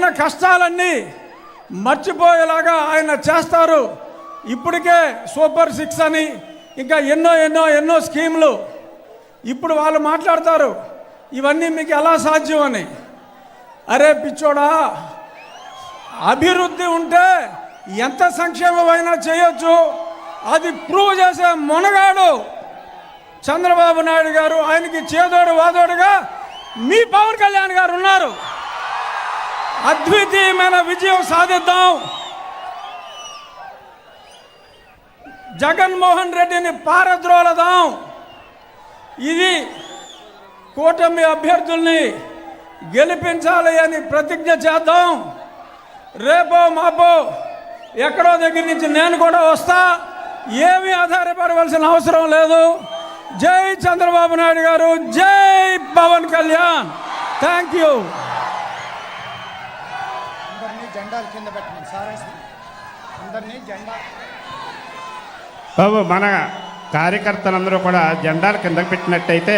పడిన కష్టాలన్నీ మర్చిపోయేలాగా ఆయన చేస్తారు. ఇప్పటికే సూపర్ సిక్స్ అని ఇంకా ఎన్నో ఎన్నో ఎన్నో స్కీములు ఇప్పుడు వాళ్ళు మాట్లాడతారు. ఇవన్నీ మీకు ఎలా సాధ్యం అని. అరే పిచ్చోడా అభివృద్ధి ఉంటే ఎంత సంక్షేమమైనా చేయొచ్చు. అది ప్రూవ్ చేసే మునగాడు చంద్రబాబు నాయుడు గారు ఆయనకి చేదోడు వాదోడుగా మీ పవన్ కళ్యాణ్ గారు ఉన్నారు. అద్వితీయమైన విజయం సాధిద్దాం. జగన్మోహన్ రెడ్డిని పారద్రోలదాం. ఇది కూటమి అభ్యర్థుల్ని గెలిపించాలి అని ప్రతిజ్ఞ చేద్దాం. రేపో మాపో ఎక్కడో దగ్గర నుంచి నేను కూడా వస్తా. ఏమీ ఆధారపడవలసిన అవసరం లేదు. జై చంద్రబాబు నాయుడు గారు జై పవన్ కళ్యాణ్. థ్యాంక్ యూ జెండాలు కింద పెట్టమని సార్ అందరినీ జెండా బాబు మన కార్యకర్తలందరూ కూడా జెండాలు కిందకు పెట్టినట్టయితే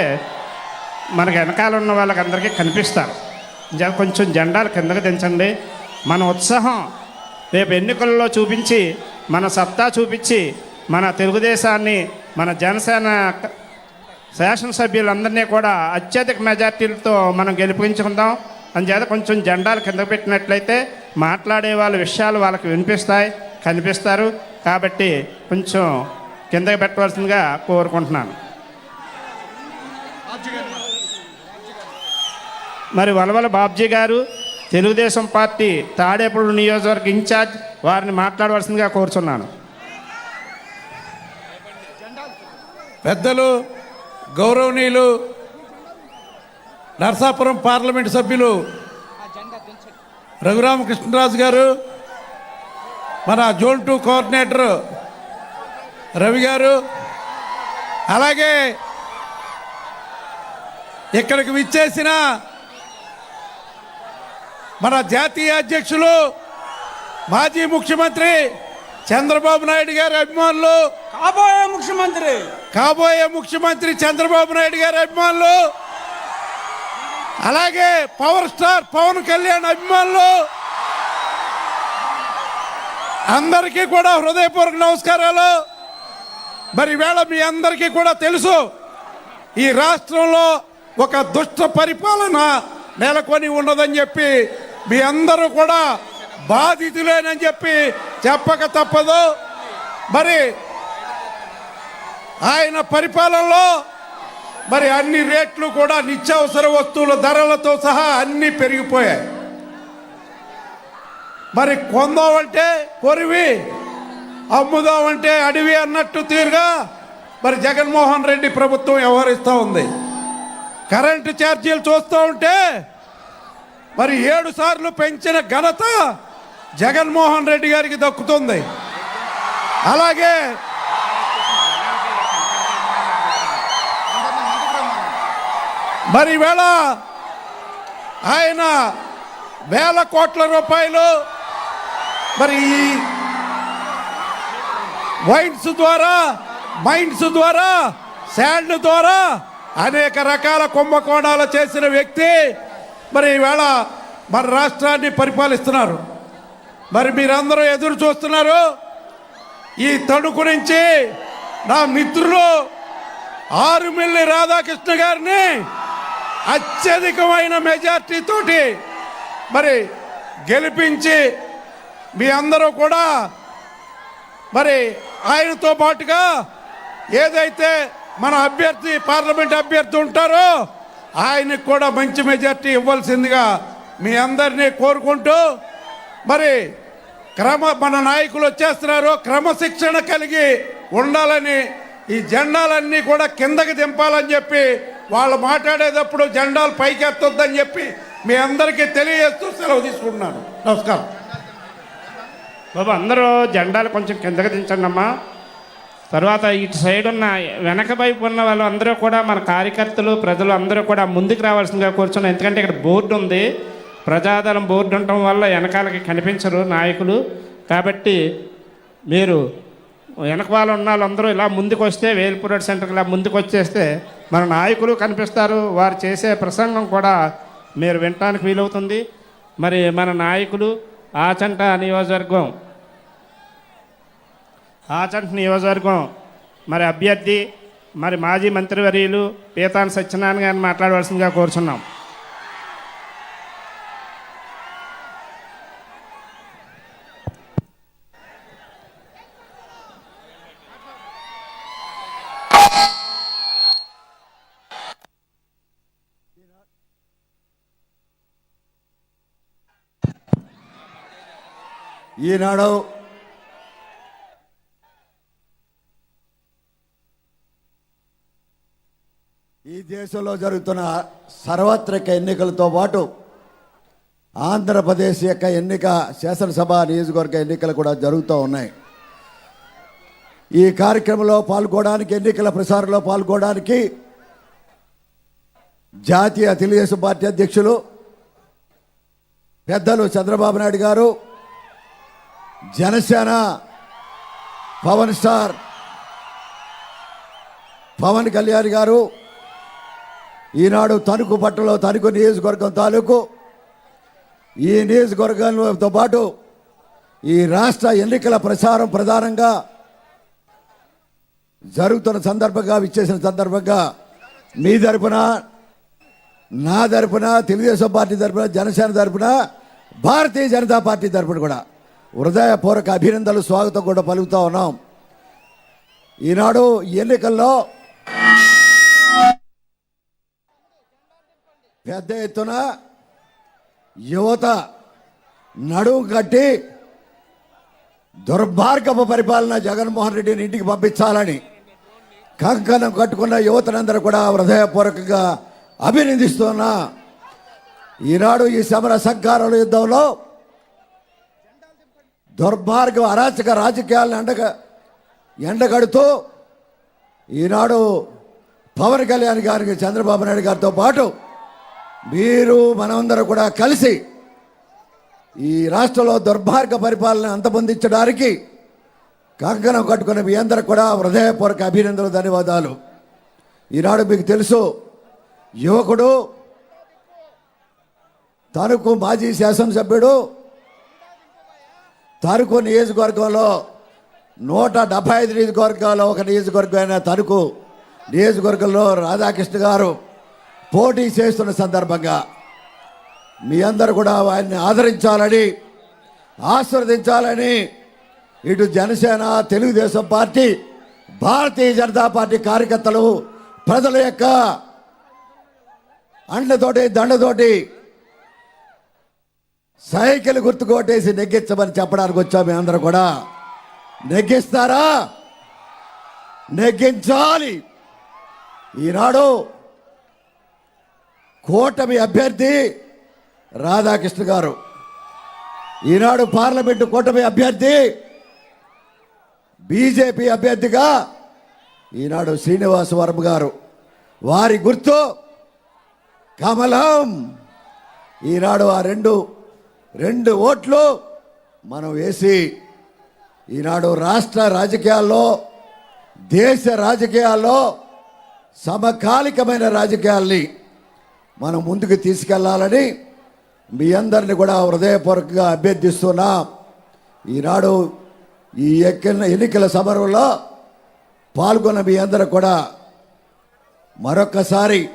మనకు వెనకాల ఉన్న వాళ్ళకి అందరికీ కనిపిస్తారు కొంచెం జెండాలు కిందకు దించండి. మన ఉత్సాహం రేపు ఎన్నికల్లో చూపించి మన సత్తా చూపించి మన తెలుగుదేశాన్ని మన జనసేన శాసనసభ్యులందరినీ కూడా అత్యధిక మెజార్టీలతో మనం గెలిపించుకుందాం. అందుచేత కొంచెం జెండాలు కింద పెట్టినట్లయితే మాట్లాడే వాళ్ళ విషయాలు వాళ్ళకి వినిపిస్తాయి కనిపిస్తారు. కాబట్టి కొంచెం కిందకి పెట్టవలసిందిగా కోరుకుంటున్నాను. మరి వలవల బాబ్జీ గారు తెలుగుదేశం పార్టీ తాడేపూడి నియోజకవర్గ ఇన్ఛార్జ్ వారిని మాట్లాడవలసిందిగా కోరుచున్నాను. పెద్దలు గౌరవనీయులు నర్సాపురం పార్లమెంట్ సభ్యులు రఘురామకృష్ణరాజు గారు మన జోన్ టూ కోఆర్డినేటర్ రవి గారు అలాగే ఇక్కడికి విచ్చేసిన మన జాతీయ అధ్యక్షులు మాజీ ముఖ్యమంత్రి చంద్రబాబు నాయుడు గారి అభిమానులు. కాబోయే ముఖ్యమంత్రి. కాబోయే ముఖ్యమంత్రి చంద్రబాబు నాయుడు గారి అభిమానులు. అలాగే పవర్ స్టార్ పవన్ కళ్యాణ్ అభిమానులు అందరికీ కూడా హృదయపూర్వక నమస్కారాలు. మరి వేళ మీ అందరికీ కూడా తెలుసు ఈ రాష్ట్రంలో ఒక దుష్ట పరిపాలన నెలకొని ఉన్నదని చెప్పి మీ అందరూ కూడా బాధితులేనని చెప్పి చెప్పక తప్పదు. మరి ఆయన పరిపాలనలో మరి అన్ని రేట్లు కూడా నిత్యావసర వస్తువుల ధరలతో సహా అన్నీ పెరిగిపోయాయి. మరి కొందామంటే కొరివి అమ్ముదామంటే అడవి అన్నట్టు తీరుగా మరి జగన్మోహన్ రెడ్డి ప్రభుత్వం వ్యవహరిస్తూ ఉంది. కరెంటు ఛార్జీలు చూస్తూ ఉంటే మరి ఏడు సార్లు పెంచిన ఘనత జగన్మోహన్ రెడ్డి గారికి దక్కుతుంది. అలాగే మరి వేళ ఆయన వేల కోట్ల రూపాయలు మరి ఈ వైన్స్ ద్వారా మైండ్స్ ద్వారా శాండ్ ద్వారా అనేక రకాల కుంభకోణాలు చేసిన వ్యక్తి మరి ఈవేళ మన రాష్ట్రాన్ని పరిపాలిస్తున్నారు. మరి మీరందరూ ఎదురు చూస్తున్నారు. ఈ తణుకు నుంచి నా మిత్రులు ఆరుమిల్లి రాధాకృష్ణ గారిని అత్యధికమైన మెజార్టీ తోటి మరి గెలిపించి మీ అందరూ కూడా మరి ఆయనతో పాటుగా ఏదైతే మన అభ్యర్థి పార్లమెంట్ అభ్యర్థి ఉంటారో ఆయనకు కూడా మంచి మెజార్టీ ఇవ్వాల్సిందిగా మీ అందరినీ కోరుకుంటూ మరి క్రమ మన నాయకులు వచ్చేస్తున్నారు. క్రమశిక్షణ కలిగి ఉండాలని ఈ జెండాలన్నీ కూడా కిందకి దింపాలని చెప్పి వాళ్ళు మాట్లాడేటప్పుడు జెండాలు పైకి ఎత్తొద్దని చెప్పి మీ అందరికీ తెలియజేస్తూ సెలవు తీసుకుంటున్నాను. నమస్కారం. బాబు అందరూ జెండాలు కొంచెం కిందకి దించండి అమ్మా. తర్వాత ఇటు సైడ్ ఉన్న వెనక వైపు ఉన్న వాళ్ళు అందరూ కూడా మన కార్యకర్తలు ప్రజలు అందరూ కూడా ముందుకు రావాల్సిందిగా కూర్చున్నాం. ఎందుకంటే ఇక్కడ బోర్డు ఉంది. ప్రజాదళం బోర్డు ఉండటం వల్ల వెనకాలకి కనిపించరు నాయకులు. కాబట్టి మీరు వెనక వాళ్ళు ఉన్న వాళ్ళందరూ ఇలా ముందుకు వస్తే వేల్పురోడ్ సెంటర్కి ఇలా ముందుకు వచ్చేస్తే మన నాయకులు కనిపిస్తారు. వారు చేసే ప్రసంగం కూడా మీరు వినటానికి వీలవుతుంది. మరి మన నాయకులు ఆచంట నియోజకవర్గం ఆచంట నియోజకవర్గం మరి అభ్యర్థి మరి మాజీ మంత్రివర్యులు పీతాన్ సత్యనారాయణ గారిని మాట్లాడవలసిందిగా కోరుచున్నాం. ఈనాడు ఈ దేశంలో జరుగుతున్న సర్వత్రిక ఎన్నికలతో పాటు ఆంధ్రప్రదేశ్ యొక్క ఎన్నిక శాసనసభ నియోజకవర్గ ఎన్నికలు కూడా జరుగుతూ ఉన్నాయి. ఈ కార్యక్రమంలో పాల్గొనడానికి ఎన్నికల ప్రసారంలో పాల్గొనడానికి జాతీయ తెలుగుదేశం పార్టీ అధ్యక్షులు పెద్దలు చంద్రబాబు నాయుడు గారు జనసేన పవన్ స్టార్ పవన్ కళ్యాణ్ గారు ఈనాడు తణుకు పట్టణంలో తణుకు నియోజకవర్గం తాలూకు ఈ నియోజకవర్గంతో పాటు ఈ రాష్ట్ర ఎన్నికల ప్రచారం ప్రధానంగా జరుగుతున్న సందర్భంగా విచ్చేసిన సందర్భంగా మీ తరపున నా తరపున తెలుగుదేశం పార్టీ తరపున జనసేన తరపున భారతీయ జనతా పార్టీ తరపున కూడా హృదయపూర్వక అభినందనలు స్వాగతం కూడా పలుకుతా ఉన్నాం. ఈనాడు ఎన్నికల్లో పెద్ద ఎత్తున యువత నడుము కట్టి దుర్మార్గపు పరిపాలన జగన్మోహన్ రెడ్డిని ఇంటికి పంపించాలని కంకణం కట్టుకున్న యువతనందరూ కూడా హృదయపూర్వకంగా అభినందిస్తున్నా. ఈనాడు ఈ సమర సంకారాల యుద్ధంలో దుర్మార్గం అరాచక రాజకీయాలను ఎండగ ఎండగడుతూ ఈనాడు పవన్ కళ్యాణ్ గారికి చంద్రబాబు నాయుడు గారితో పాటు మీరు మనమందరం కూడా కలిసి ఈ రాష్ట్రంలో దుర్మార్గ పరిపాలన అంతమొందించడానికి కంకణం కట్టుకున్న మీ అందరికి కూడా హృదయపూర్వక అభినందనలు ధన్యవాదాలు. ఈనాడు మీకు తెలుసు యువకుడు తణుకు మాజీ శాసనసభ్యుడు తరుకు నియోజకవర్గంలో నూట డెబ్బై ఐదు నియోజకవర్గాల్లో ఒక నియోజకవర్గమైన తణుకు నియోజకవర్గంలో రాధాకృష్ణ గారు పోటీ చేస్తున్న సందర్భంగా మీ అందరూ కూడా ఆయన్ని ఆదరించాలని ఆశీర్వదించాలని ఇటు జనసేన తెలుగుదేశం పార్టీ భారతీయ జనతా పార్టీ కార్యకర్తలు ప్రజల యొక్క అండతోటి దండతోటి సైకిల్ గుర్తు కొట్టేసి నెగ్గించమని చెప్పడానికి వచ్చాం మీ అందరూ కూడా. నెగ్గిస్తారా? నెగ్గించాలి. ఈనాడు కూటమి అభ్యర్థి రాధాకృష్ణ గారు. ఈనాడు పార్లమెంటు కూటమి అభ్యర్థి బీజేపీ అభ్యర్థిగా ఈనాడు శ్రీనివాస వర్మ గారు. వారి గుర్తు కమలం. ఈనాడు ఆ రెండు రెండు ఓట్లు మనం వేసి ఈనాడు రాష్ట్ర రాజకీయాల్లో దేశ రాజకీయాల్లో సమకాలికమైన రాజకీయాల్ని మనం ముందుకు తీసుకెళ్ళాలని మీ అందరిని కూడా హృదయపూర్వకంగా అభ్యర్థిస్తున్నా. ఈనాడు ఈ ఎక్కిన ఎన్నికల సమరంలో పాల్గొన్న మీ అందరూ కూడా మరొకసారి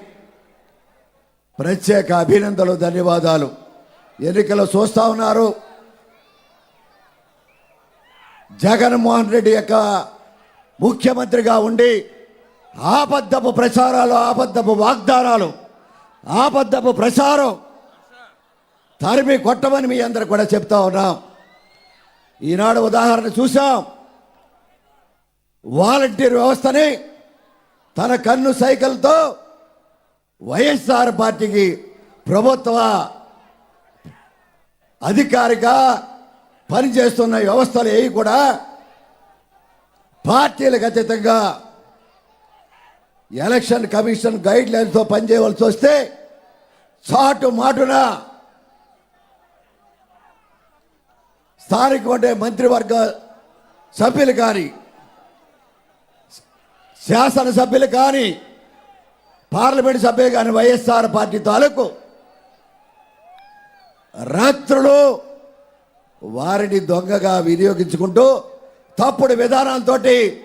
ప్రత్యేక అభినందనలు ధన్యవాదాలు. ఎన్నికలు చూస్తా ఉన్నారు. జగన్మోహన్ రెడ్డి యొక్క ముఖ్యమంత్రిగా ఉండి ఆబద్ధపు ప్రచారాలు ఆబద్ధపు వాగ్దానాలు ఆబద్ధపు ప్రచారం తరిమి కొట్టమని మీ అందరు కూడా చెప్తా ఉన్నాం. ఈనాడు ఉదాహరణ చూసాం వాలంటీర్ వ్యవస్థని తన కన్ను సైకిల్తో వైఎస్ఆర్ పార్టీకి ప్రభుత్వ అధికారిక పనిచేస్తున్న వ్యవస్థలు ఏవి కూడా పార్టీలకు అతీతంగా ఎలక్షన్ కమిషన్ గైడ్ లైన్స్తో పనిచేయవలసి వస్తే చాటు మాటున స్థానిక ఉండే మంత్రివర్గ సభ్యులు కానీ శాసనసభ్యులు కానీ పార్లమెంట్ సభ్యులు కానీ వైఎస్ఆర్ పార్టీ తాలూకు రాత్రులు వారిని దొంగగా వినియోగించుకుంటూ తప్పుడు విధానాలతోటి